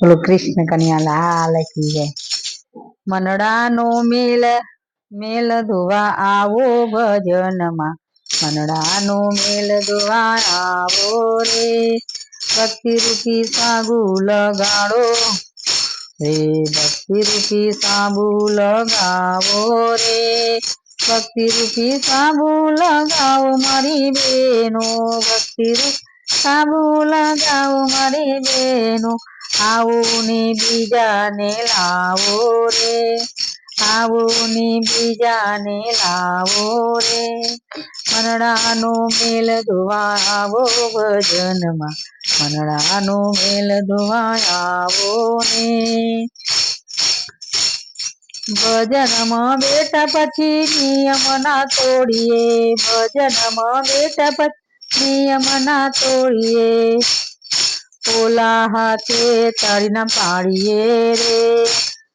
બોલો, કૃષ્ણ કન્યા લાલ કી જય. મનડાનો મેલ મેલ ધોવા આવો ભજનમાં. મનડાનો મેલ ધોવા આવો રે. ભક્તિ રૂપી સાગુ લગાડો રે. ભક્તિ રૂપી સાબુ લગાવો રે. ભક્તિ રૂપી સાબુ લગાવો મારી બેનો. ભક્તિ રૂપ સાબુ લગાવો મારી બેનો આવો બીજાને લાવો રે. આવો બીજાને લાવો રે. મનડાનો મેલ ધોવાવો ભજનમાં મનડાનો મેલ ધોવા ને. ભજનમાં બેઠા પછી નિયમ ના તોડીએ, ભજનમાં બેઠા પછી નિયમ ના તોડીએ, ઓલા હાથે તાળીના પાડીએ રે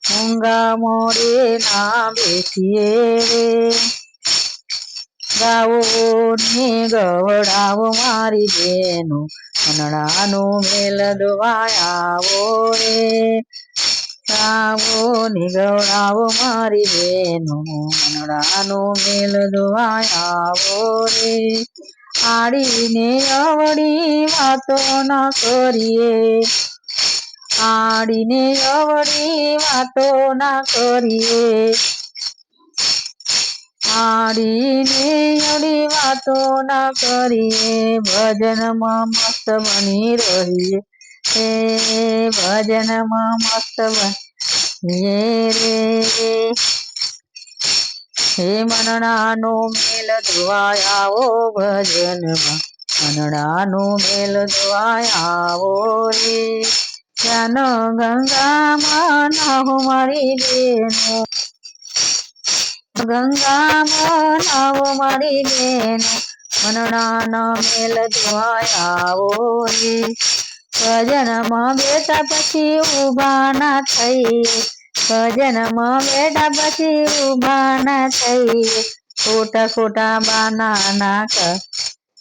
મૂંગા મોડે ના બેસીએ રે. ગાવો ને ગવડાવો મારી બેનો મનડાનો મેલ દોવાયાવો રે. ગાવો ને ગવડાવો મારી બેનો મનડાનો મેલ દોવાયાવો રે. આડીને અવળી વાતો ન કરીએ. આડીને અવળી વાતો ના કરીએ. આડીને અવળી વાતો ના કરીએ. ભજનમાં મસ્ત બની રહીએ. હે ભજનમાં મસ્ત બનીએ રે હે મનડાનો મેલ ધોવાયાવો ભજનમાં. મનડાનો મેલ ધોવાયાવો રે. જ્ઞાન ગંગામાં નાહો મારી બેનો. ગંગામાં નાહો મારી બેનો. મનડાના મેલ ધોવાયાવો રે. ભજનમાં બેઠા પછી ઊભા ના થઈએ. ભજનમાં બેઠા પછી ઊભા ના થઈએ ખોટા ખોટા બાના ના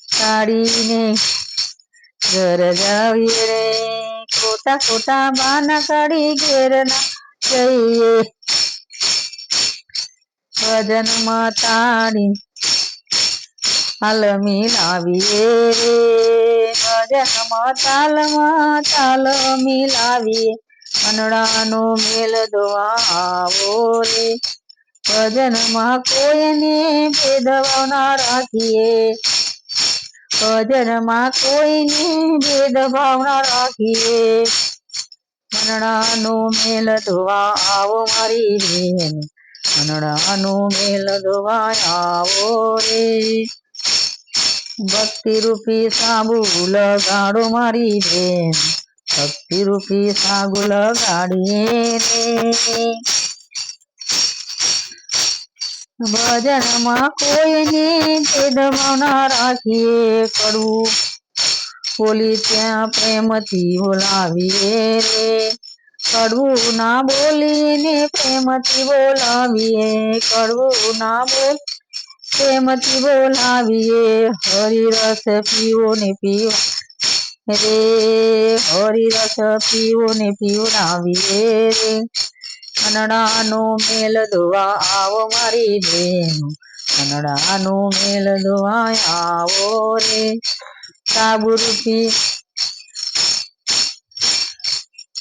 કાઢીને ઘર જાવીએ રે. ખોટા ખોટા બાના કાઢી ઘેર ના જઈએ ભજનમાં તાળી હાલ મિલાવીએ રે. ભજનમાં તાલમાં તાલ મિલાવીએ મનડાનો મેલ દોઆવો રે. ભજનમાં કોઈને ભેદભાવ ના રાખીએ. ભજનમાં કોઈને ભેદભાવ ના રાખીએ. મનડાનો મેલ ધોવા આવો મારી બેન. મનડાનો મેલ ધોવા આવો રે. ભક્તિ રૂપી સાબુ લગાડો મારી બેન. ભક્તિ રૂપી સાગુ લગાડીએ રે. ભજનમાં કોઈને ભેદભાવ ના રાખીએ કડવું બોલી ત્યાં પ્રેમથી બોલાવીએ રે. કડવું ના બોલીને પ્રેમથી બોલાવીએ. કડવું ના બોલ પ્રેમથી બોલાવીએ. હરિરસ પીવો ને પીવા રે હરિરસ પીવો ને પીવડાવી રે. મનડાનો મેલ ધોવા આવો મારી બેન. મનડાનો મેલ ધોવા આવો રે. સાબુ રૂપી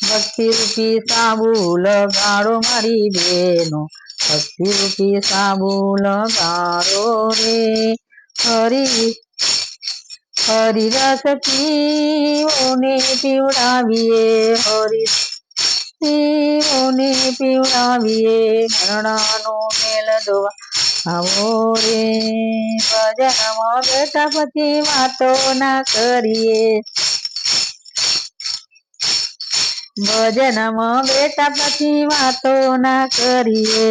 ભક્તિ રૂપી સાબુ લગાડો મારી બેનો. ભક્તિ રૂપી સાબુ લગાડો રે. હરી હરિરસ પીઓને પીવડાવીએ હરિ પીઓને પીવડાવીએ મરણાનો મેલ દોવા આવો રે. ભજનમાં બેઠા પછી વાતો ના કરીએ. ભજનમાં બેઠા પછી વાતો ના કરીએ.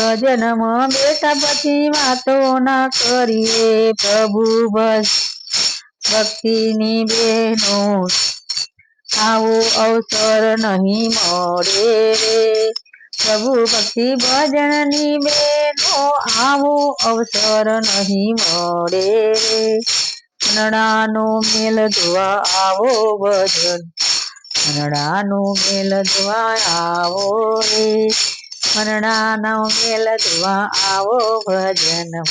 ભજનમાં બેઠા પછી વાતો ના કરીએ. પ્રભુ બસ ભક્તિની બહેનો, આવો અવસર નહીં મળે. રે પ્રભુ ભક્તિ ભજનની બેનો આવો અવસર નહીં મળે. રે નણાનો મેલ ધોવા આવો ભજન નણાનો મેલ જોવા આવો. રે મનડાનો મેલદવા આવો ભજન.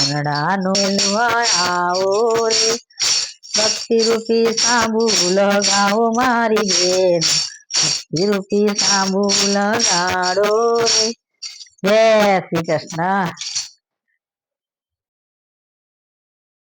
મનડાનો મેલવા આવો રે. ભક્તિ રૂપી સાંભુ લગાવો મારી બેન. ભક્તિ રૂપી સાંભુ લગાડો રે. જય શ્રી કૃષ્ણ.